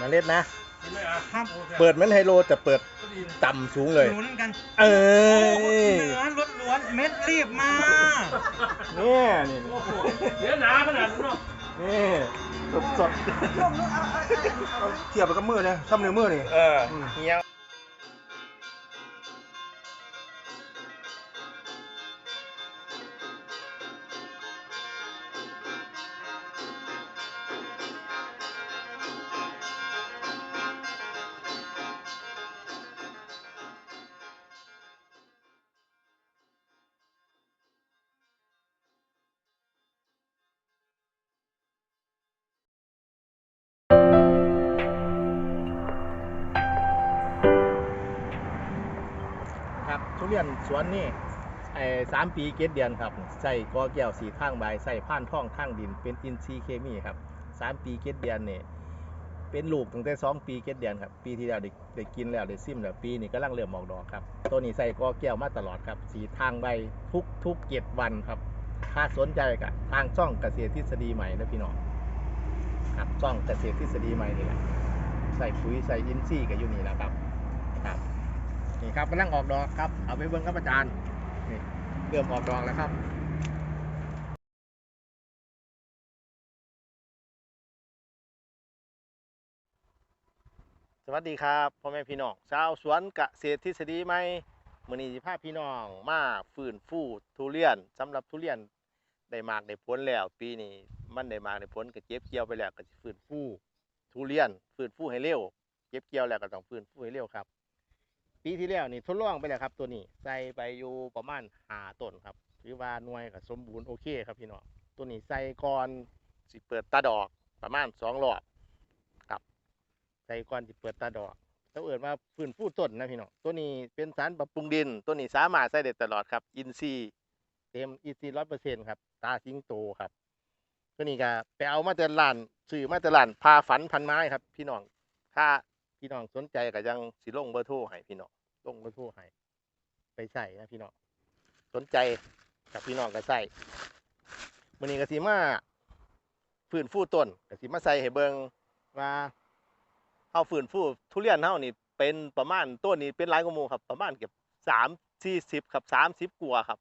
มาเล่นนะกินเลยอะครับโอ้แซ่บเปิดเหมือนไฮโลแต่เปิดก็ดีนะต่ำสูงเลยลุ้นกันเอโอ้อเนื้อล้วนๆเม็ดรีบมา เนี่ยนี่โอ้โหเดี๋ยวหนาขนาดนั้นเนาะนี่สดสดเทียบไปกับมือเนี่ยซ้ำในมือนี่ เออเฮีย ครับทุเรียนสวนนี่ไอ้สามปีเกตเดือนครับใส่กอแก้วสีข้างใบใส่ผ่านท่องข้างดินเป็นอินทรีย์เคมีครับสามปีเกตเดือนนี่เป็นลูกตั้งแต่สองปีเกตเดือนครับปีที่แล้วได้ได้กินแล้วได้ซิมแล้วปีนี้กำลังเริ่มออกดอกครับตัวนี้ใส่กอแก้วมาตลอดครับสีทางใบทุกทุกเจ็ดวันครับถ้าสนใจกับทางช่องเกษตรทฤษฎีใหม่นะพี่น้องครับช่องเกษตรทฤษฎีใหม่นี่แหละใส่ปุ๋ยใส่อินทรีย์กับอยู่นี่แหละครับ นี่ครับกำลังออกดอกครับ เอาไปเบิ้งครับอาจารย์ นี่เริ่มออกดอกแล้วครับสวัสดีครับพ่อแม่พี่น้องชาวสวนเกษตรทฤษฎีใหม่มือนี้สิพาพี่น้องมาฟื้นฟูทุเรียนสำหรับทุเรียนได้มากได้ผลแล้ว ปีนี้มันได้มากได้ผลก็เก็บเกี่ยวไปแล้วก็สิฟื้นฟูทุเรียนฟื้นฟูให้เร็ว เก็บเกี่ยวแล้วก็ต้องฟื้นฟูให้เร็วครับ ปีที่แล้วนี่ทดลองไปแล้วครับ ตัวนี้ใส่ไปอยู่ประมาณหาต้นครับถือว่าหน่วยก็สมบูรณ์โอเคครับพี่น้องตัวนี้ใส่ก่อนสิเปิดตาดอกประมาณสองรอบครับใส่ก่อนสิเปิดตาดอกถ้าเอิดว่าฟื้นฟูต้นนะพี่น้องตัวนี้เป็นสารปรับปรุงดิน ตัวนี้สามารถใส่ได้ตลอดครับอินซีเต็มอินซีร้อยเปอร์เซ็นต์ครับตาสิงโตครับตัวนี้ก็ไปเอามาแต่ร้านซื้อมาแต่ร้านพาฝันพันไม้ครับ พี่น้องถ้าพี่น้องสนใจก็ยังสิลงเบอร์โทรให้พี่น้อง ลงเบอร์โทรให้ไปใส่นะพี่น้องสนใจกับพี่น้องก็ใส่มื้อนี้กสิมาฟื้นฟูต้นก็สิมาใส่ให้เบิงว่าเฮาฟื้นฟูทุเรียนเฮานี่เป็นประมาณต้นนี้เป็นหลายกว่าหมู่ครับ ประมาณเกือบ3 40ครับ30กว่าครับ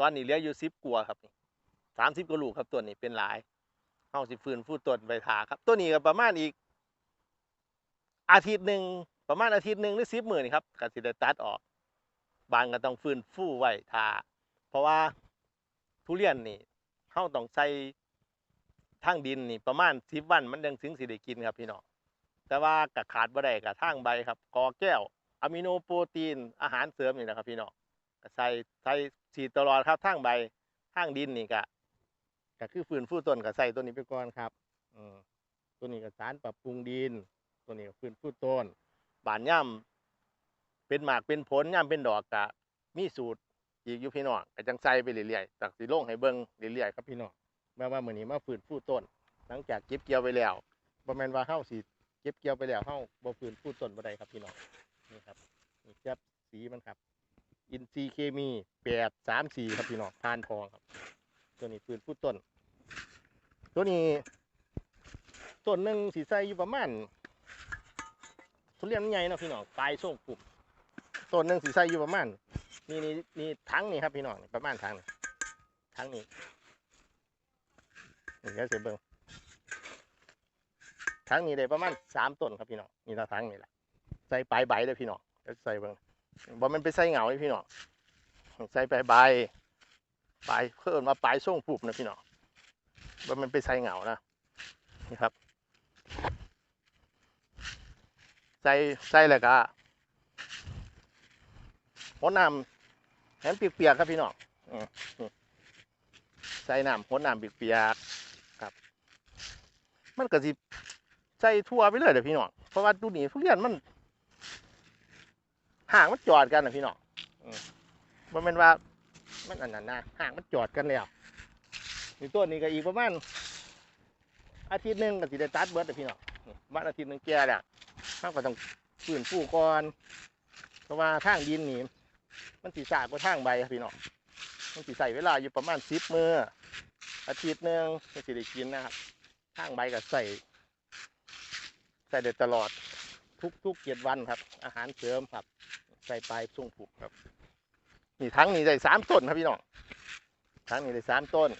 ตอนนี้เหลืออยู่10กว่าครับนี่30กว่าลูกครับต้นนี้เป็นหลายเฮาสิฟืนฟูต้นไปทาครับต้นนี้ก็ประมาณอีกอาทิตย์หนึ่ง ประมาณอาทิตย์หนึ่งหรือสิบหมื่นครับก็สิได้ตัดออก บางก็ต้องฟื้นฟูไว้ทาเพราะว่าทุเรียนนี่เฮาต้องใส่ทางดินนี่ประมาณสิบวันมันยังถึงสิได้กินครับพี่น้องแต่ว่าก็ขาดบ่ได้กับทางใบครับกอแก้วอะมิโนโปรตีนอาหารเสริมนี่นะครับ พี่น้องใส่ใส่ฉีดตลอดครับทางใบทางดินนี่ก็ก็คือฟื้นฟูต้นก็ใส่ตัวนี้ไปก่อนครับ อืมตัวนี้ก็สารปรับปรุงดิน ตัวนี้ก็ฟื้นฟูต้น บานย่ำเป็นหมากเป็นผลย่ำเป็นดอกกะมีสูตรอีกอยู่พี่น้องก็จังใสไปเรื่อยๆตักสิลงให้เบิ่งเรื่อยๆครับพี่น้องแม้ว่ามือนี้มาฟื้นฟูต้น หลังจากเก็บเกี่ยวไปแล้วบ่แมนว่าเฮาสิเก็บเกี่ยวไปแล้วเฮาบ่ฟื้นฟูต้นบ่ได้ครับพี่น้องนี่ครับนี่ครับสีมันครับ อินทรีเคมี834ครับพี่น้องพานทองครับ ตัวนี้ฟื้นฟูต้น ตัวนี้ต้นหนึ่งสิใส่อยู่ประมาณ ทุเรียนมันใหญ่เนาะพี่น้องปลายส่งกลุ่มต้นหนึ่งสีใสอยู่ประมาณนี่นี่นี่ทั้งนี่ครับพี่น้องประมาณทั้งนี่ทั้งนี้นี่เดี๋ยวเสียเบิ้งทั้งนี้ได้ประมาณสามต้นครับพี่น้องนี่ละทั้งนี่แหละใส่ปลายใบเลยพี่น้องเดี๋ยวใส่เบิ้งบ่มันไปใส่เหงาเลยพี่น้องใส่ปลายใบปลายเพิ่มมาปลายส่งปุบนะพี่น้องบ่มันไปใส่เหงานะนี่ครับ ใส่ใส่แล้วก็หดน้ำให้มันเปียกๆครับพี่น้องอืมนี่ใส่น้ำหดน้ำเปียกๆครับ มันก็สิใส่ทั่วไปเลยเด้อพี่น้องเพราะว่าดูนี่ทุเรียนมันห่างมันจอดกันนะพี่น้องมบ่แม่นว่า มันอันนั้นนะห่างมันจอดกันแล้วนี่ต้นนี้ก็อีกประมาณอาทิตย์หนึ่งก็สิได้ตัดเบิร์ดเด้อพี่น้องนี่ประมาณอาทิตย์หนึ่งแก่แล้ว เราก็ต้องฟื้นฟูก่อน เพราะว่าทางดินนี่มันสีสากกว่าทางใบครับพี่น้องมันสีใส่เวลาอยู่ประมาณสิบมืออาทิตย์หนึ่งมันสิได้กินนะครับทางใบก็ใส่ใส่ได้ตลอดทุกทุกเจ็ดวันครับ อาหารเสริมครับ ใส่ปลายช่วงผูกครับนี่ทั้งนี้ได้สามต้นครับพี่น้องทั้งนี้ได้สามต้น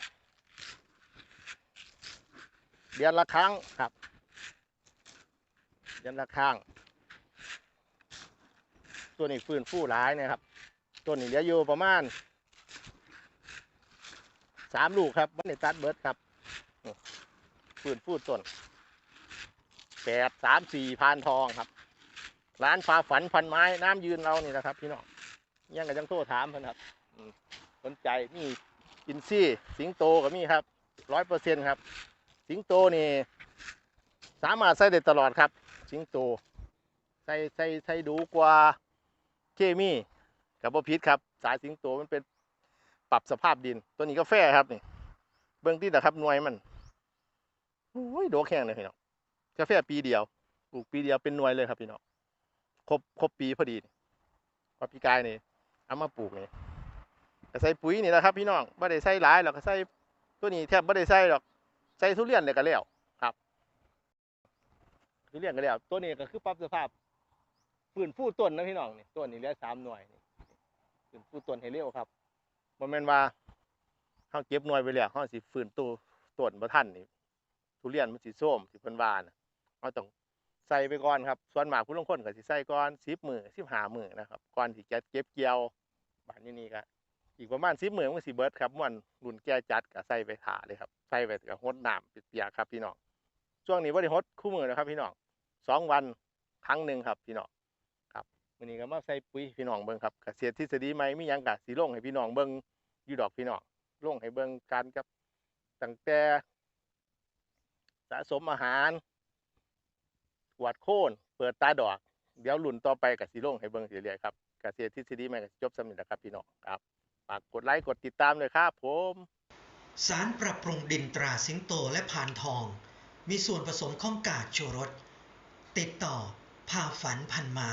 เดือนละครั้งครับ เดือนละครั้งตัวนี้ฟื้นฟูหลายนะครับ ตัวนี้เหลืออยู่ประมาณสามลูกครับวันนี้ตัดเบิร์ดครับฟื้นฟูต้นแปดสามสี่พานทองครับ ร้านฟ้าฝันพันไม้น้ำยืนเรานี่แหละครับ พี่น้องยังกับจังโทรถามเพิ่นครับสนใจมีอินซี่สิงโตก็มีครับร้อยเปอร์เซ็นครับ สิงโตนี่สามารถใส่ได้ตลอดครับ สิงโตใส่ใส่ใส่ดูกว่าเคมีกับบ่พิษครับ สายสิงโตมันเป็นปรับสภาพดิน ตัวนี้กาแฟครับนี่ เบื้องที่นะครับหน่วยมันโอ้ยโดกแห้งเลยพี่น้องกาแฟปีเดียวปลูกปีเดียวเป็นหน่วยเลยครับพี่น้องครบครบปีพอดีพอปีกายนี่เอามาปลูกนี่ก็ใส่ปุ๋ยนี่แหละครับ พี่น้องไม่ได้ใส่หลายหรอกก็ใส่ตัวนี้แทบไม่ได้ใส่หรอกใส่ทุเรียนเลยก็แล้ว ทุเรียนก็แล้ว ตัวนี้ก็คือปรับสภาพฟื้นฟูต้นนะพี่น้องนี่ต้นนี้เหลือสามหน่วยนี่ฟื้นฟูต้นให้เร็วครับบ่แม่นว่าเฮาเก็บหน่วยไปแล้วเฮาสิฟื้นตู้ต้นบ่ทันนี่ทุเรียนมันสิส้มสิเพิ่นวานเฮาต้องใส่ไปก่อนครับ ส่วนหมากผู้ลงคนก็สิใส่ก่อน10มื้อ15มื้อนะครับก่อนที่จะเก็บเกี่ยวบานนี้นี่ก็อีกประมาณ10มื้อมันสิเบิร์ดครับม่วนรุ่นแก่จัดก็ใส่ไปถาเลยครับใส่ไปก็รดน้ำเปียกครับพี่น้องช่วงนี้บ่ได้ฮดคู่มือนะครับพี่น้อง สองวันครั้งหนึ่งครับพี่น้องครับวันนี้ก็มาใส่ปุ๋ยพี่น้องเบิ่งครับเกษตรทฤษฎีใหม่มียังกะสีลงให้พี่น้องเบิ่งอยู่ดอกพี่น้องลงให้เบิ่งการกับตั้งแต่สะสมอาหารกวาดโค่นเปิดตาดอก เดี๋ยวรุ่นต่อไปกับสีลงให้เบิ่งเรื่อยๆครับเกษตรทฤษฎีใหม่จบสำเร็จแล้วครับพี่น้องครับฝากกดไลค์กดติดตามเลยครับผมสารปรับปรุงดินตราสิงโตและพานทอง มีส่วนผสมของกาดชูรส ติดต่อพาฝันพันไม้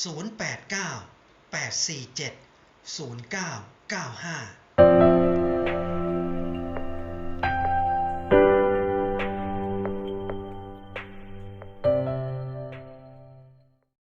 089 847 0995